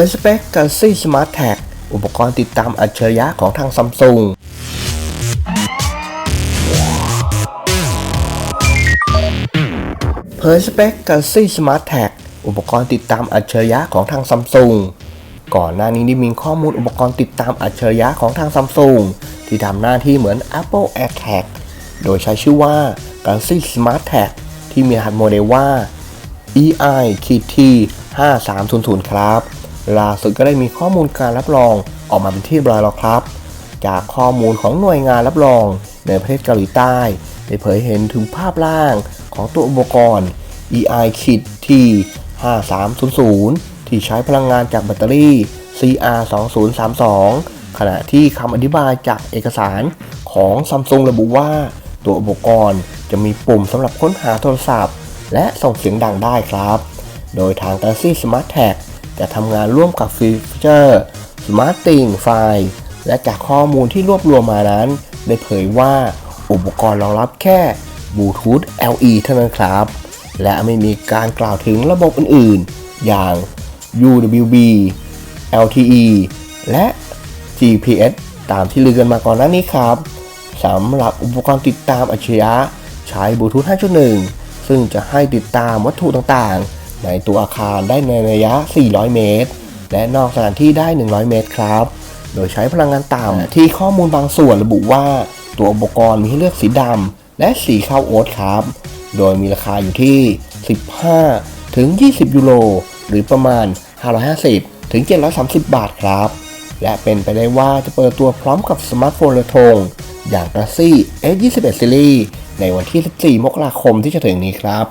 ยสเปค Galaxy Smart Tag อุปกรณ์ติดตามอัจฉริยะของทางซัมซุงเผยสเปค Galaxy Smart Tag อุปกรณ์ติดตามอัจฉริยะของทางซัมซุงก่อนหน้านี้ได้มีข้อมูลอุปกรณ์ติดตามอัจฉริยะของทางซัมซุงที่ทำหน้าที่เหมือน Apple AirTag โดยใช้ชื่อว่า Galaxy Smart Tag ที่มีรหัสโมเดลว่า EI T 5300 ครับ ล่าสุดก็ได้มีข้อมูลการรับรองออกมาเป็นที่บร้อยแล้วครับ จากข้อมูลของหน่วยงานรับรองในประเทศเกาหลีใต้ ได้เผยเห็นถึงภาพล่างของตัวอุปกรณ์ EI T 5300 ที่ใช้พลังงานจากแบตเตอรี่ CR 2032 ขณะที่คำอธิบายจากเอกสารของซัมซุงระบุว่า ตัวอุปกรณ์จะมีปุ่มสำหรับค้นหาโทรศัพท์ และส่งเสียงดังได้ครับ โดยทาง Galaxy Smart Tag จะทำงานร่วมกับฟีเจอร์ Smart t h i n g ไฟล์และจากข้อมูลที่รวบรวมมานั้น ได้เผยว่าอุปกรณ์รองรับแค่ Bluetooth LE เท่านั้นครับ และไม่มีการกล่าวถึงระบบอื่นๆ อย่าง UWB LTE และ GPS ตามที่ลือกันมาก่อนหน้านี้ครับสำหรับอุปกรณ์ติดตามอัจฉริยะใช้บลูทูธ5.1 ซึ่งจะให้ติดตามวัตถุต่างๆ ในตัวอาคารได้ในระยะ 400 เมตร และนอกสถานที่ได้ 100 เมตรครับ โดยใช้พลังงานต่ำที่ข้อมูลบางส่วนระบุว่าตัวอุปกรณ์มีให้เลือกสีดำและสีข้าวโอ๊ตครับ โดยมีราคาอยู่ที่ 15 ถึง 20 ยูโร หรือประมาณ 550 ถึง 730 บาทครับ และเป็นไปได้ว่าจะเปิดตัวพร้อมกับสมาร์ทโฟนรือธงอย่าง Galaxy S21 Series ในวันที่ 14 มกราคมที่จะถึงนี้ครับ